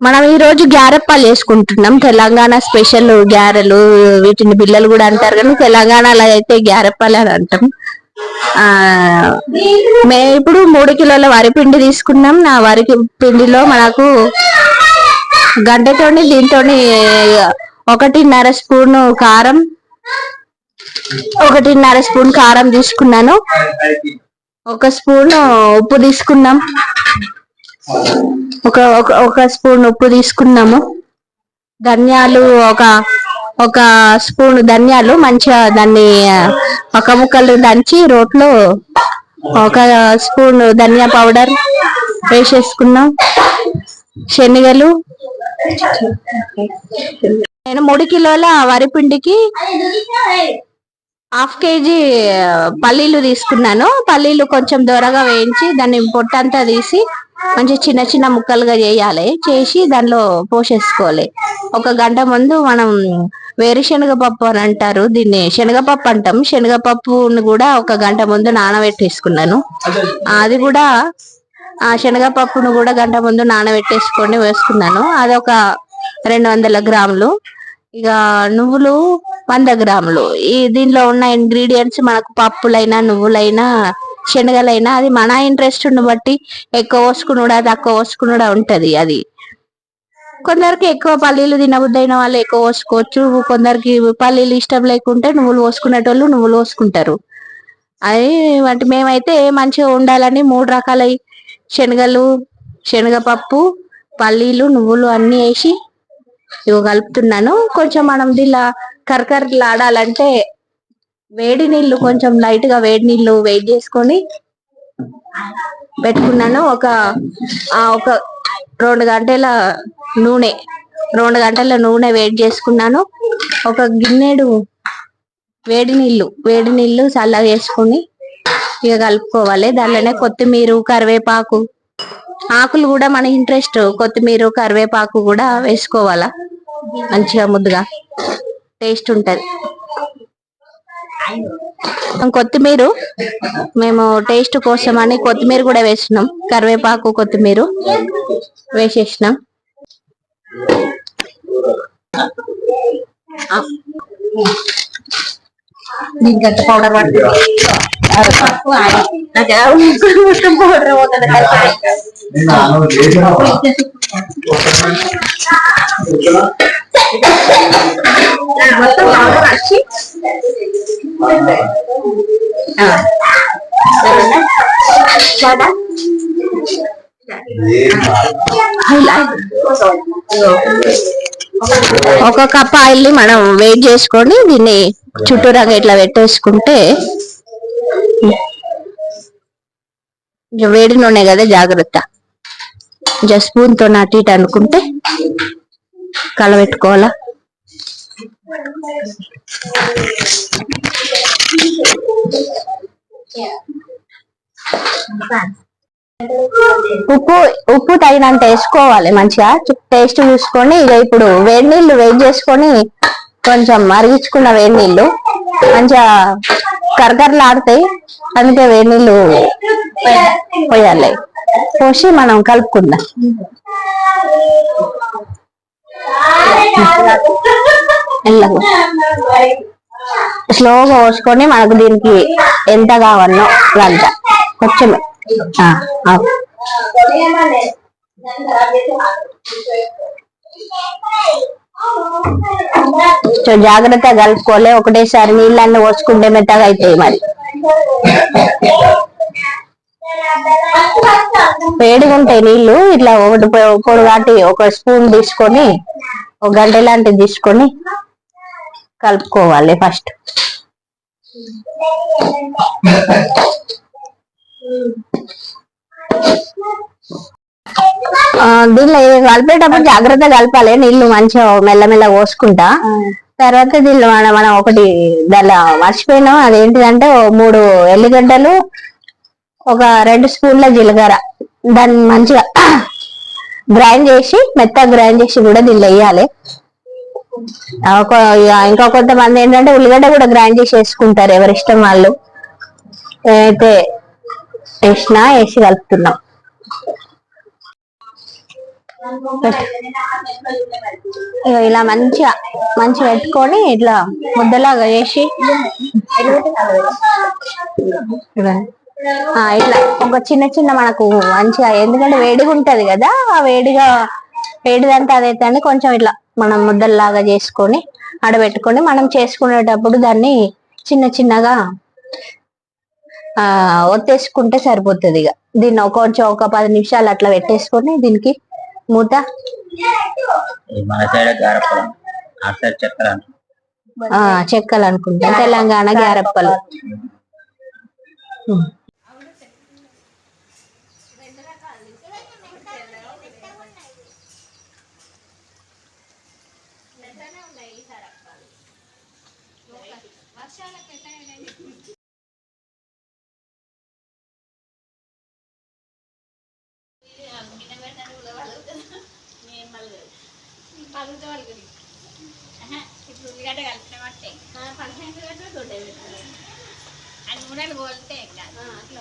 మనం ఈ రోజు గ్యారెప్పాలు చేసుకుంటున్నాం తెలంగాణ స్పెషల్ గ్యారెలు వీటిని బిల్లలు కూడా అంటారు కానీ తెలంగాణలో అయితే గ్యారెప్పాలు అని అంటాం. ఆ మేము ఇప్పుడు మూడు కిలోల వరి పిండి తీసుకున్నాం. నా వరి పిండిలో మనకు గంటతోని దీంతోని ఒకటిన్నర స్పూన్ కారం ఒకటిన్నర స్పూన్ కారం తీసుకున్నాను. ఒక స్పూన్ ఉప్పు తీసుకున్నాం. ఒక ఒక ఒక స్పూన్ ఉప్పు తీసుకున్నాము. ధనియాలు ఒక ఒక స్పూన్ ధనియాలు మంచిగా దాన్ని ఒక ముక్కలు దంచి రోట్లో ఒక స్పూన్ ధనియా పౌడర్ వేసేసుకున్నాం. శనగలు. నేను మూడు కిలోల వరిపిండికి హాఫ్ కేజీ పల్లీలు తీసుకున్నాను. పల్లీలు కొంచెం దొరగా వేయించి దాన్ని పొట్టంతా తీసి మంచి చిన్న చిన్న ముక్కలుగా చేయాలి. చేసి దానిలో పోసేసుకోవాలి. ఒక గంట ముందు మనం వేరుశనగ పప్పు అని అంటారు. దీన్ని శనగపప్పు అంటాం. శనగపప్పును కూడా ఒక గంట ముందు నానబెట్టేసుకున్నాను. అది. కూడా ఆ శనగపప్పును కూడా గంట ముందు నానబెట్టేసుకొని వేసుకున్నాను. అదొక రెండు వందల గ్రాములు. ఇక నువ్వులు వంద గ్రాములు. ఈ దీనిలో ఉన్న ఇంగ్రీడియంట్స్ మనకు పప్పులైనా నువ్వులైనా శనగలైనా అది మన ఇంట్రెస్ట్ బట్టి ఎక్కువ పోసుకునుడా తక్కువ పోసుకునుడా ఉంటది అది. కొందరికి ఎక్కువ పల్లీలు తినబుద్దైన వాళ్ళు ఎక్కువ పోసుకోవచ్చు. కొందరికి పల్లీలు ఇష్టం లేకుంటే నువ్వులు పోసుకునేటోళ్ళు నువ్వులు పోసుకుంటారు. అది వాటి మేమైతే మంచిగా ఉండాలని మూడు రకాల శనగలు శనగపప్పు పల్లీలు నువ్వులు అన్ని వేసి ఇవి కలుపుతున్నాను. కొంచెం మనం దీనిలో కరకరలాడాలంటే వేడి నీళ్ళు కొంచెం లైట్గా వేడి నీళ్ళు వేడి చేసుకొని పెట్టుకున్నాను. ఒక ఒక రెండు గంటల నూనె రెండు గంటల నూనె వేడి చేసుకున్నాను. ఒక గిన్నెడు వేడి నీళ్ళు వేడి నీళ్ళు చల్లగా చేసుకుని ఇక కలుపుకోవాలి. దానిలోనే కొత్తిమీర కరివేపాకు ఆకులు కూడా మన ఇంట్రెస్ట్. కొత్తిమీర కరివేపాకు కూడా వేసుకోవాలా? మంచిగా ముద్దుగా. టేస్ట్ ఉంటది. కొత్తిమీర. మేము టేస్ట్ కోసం అని కొత్తిమీర కూడా వేసినాం. కరివేపాకు కొత్తిమీర వేసేసినాం. దీనికి ఎంత పౌడర్ పడుతుంది? పౌడర్ పోతుంది. మొత్తం వచ్చి ఒక కప్ ఆయిల్ని మనం వేడి చేసుకొని దీన్ని చుట్టూరాగా ఇట్లా పెట్టేసుకుంటే వేడి నూనె కదా జాగ్రత్త. కొంచెం స్పూన్తో ఇటు అనుకుంటే కలబెట్టుకోవాలా? ఉప్పు ఉప్పు తగినంత వేసుకోవాలి మంచిగా. టేస్ట్ చూసుకొని ఇక ఇప్పుడు వేడి నీళ్ళు వేడి చేసుకొని కొంచెం మరిగించుకున్న వేడి నీళ్ళు మంచిగా కరకరలాడతాయి అందుకే వేడి నీళ్ళు పోయాలి. పోసి మనం కలుపుకుందాం. మెల్లగా స్లోగా పోసుకొని మనకు దీనికి ఎంత కావాలో అంత. కొంచెం. ఆ, కొంచెం జాగ్రత్తగా కలుపుకోలే ఒకటేసారి నీళ్ళన్నీ పోసుకుంటే మెత్తగా అవుతాయి మరి. వేడిగా ఉంటాయి నీళ్ళు ఇట్లా ఒకటి పొడుగాటి ఒక స్పూన్ తీసుకొని ఒక గంట లాంటిది తీసుకొని కలుపుకోవాలి ఫస్ట్. దీనిలో కలిపేటప్పుడు జాగ్రత్త కలపాలి. నీళ్ళు మంచిగా మెల్లమెల్ల పోసుకుంటా. తర్వాత దీనిలో మనం మనం ఒకటి దానిలో మర్చిపోయినాం. అదేంటిదంటే మూడు ఎల్లిగడ్డలు ఒక రెండు స్పూన్ల జీలకర్ర. దాన్ని మంచిగా గ్రైండ్ చేసి మెత్తగా గ్రైండ్ చేసి కూడా దీనిలో వేయాలి. ఇంకా కొంతమంది ఏంటంటే ఉల్లిగడ్డ కూడా గ్రైండ్ చేసి వేసుకుంటారు ఎవరి ఇష్టం వాళ్ళు. అయితే వేసినా వేసి కలుపుతున్నాం. ఇలా మంచిగా మంచిగా పెట్టుకొని ఇట్లా ముద్దలాగా చేసి ఇట్లా ఒక చిన్న చిన్న మనకు మంచిగా ఎందుకంటే వేడిగా ఉంటది కదా ఆ వేడిగా వేడిదంతా అదైతే కొంచెం ఇట్లా మనం ముద్దల్లాగా చేసుకొని ఆడబెట్టుకొని మనం చేసుకునేటప్పుడు దాన్ని చిన్న చిన్నగా ఆ ఒత్తేసుకుంటే సరిపోతుంది ఇక దీన్ని ఒక కొంచెం ఒక పది నిమిషాలు అట్లా పెట్టేసుకొని దీనికి మూత. ఈ మన సైడ్ గారప్పలం ఆ సైడ్ చక్కెర అంటారు. ఆ చెక్కలు అనుకుంటా తెలంగాణ గ్యారప్పలు ఉమ్. ఇప్పుడు ఉల్లిగడ్డ కలిపినట్టే అది నూనెలు పోలితే కాదు అట్లా.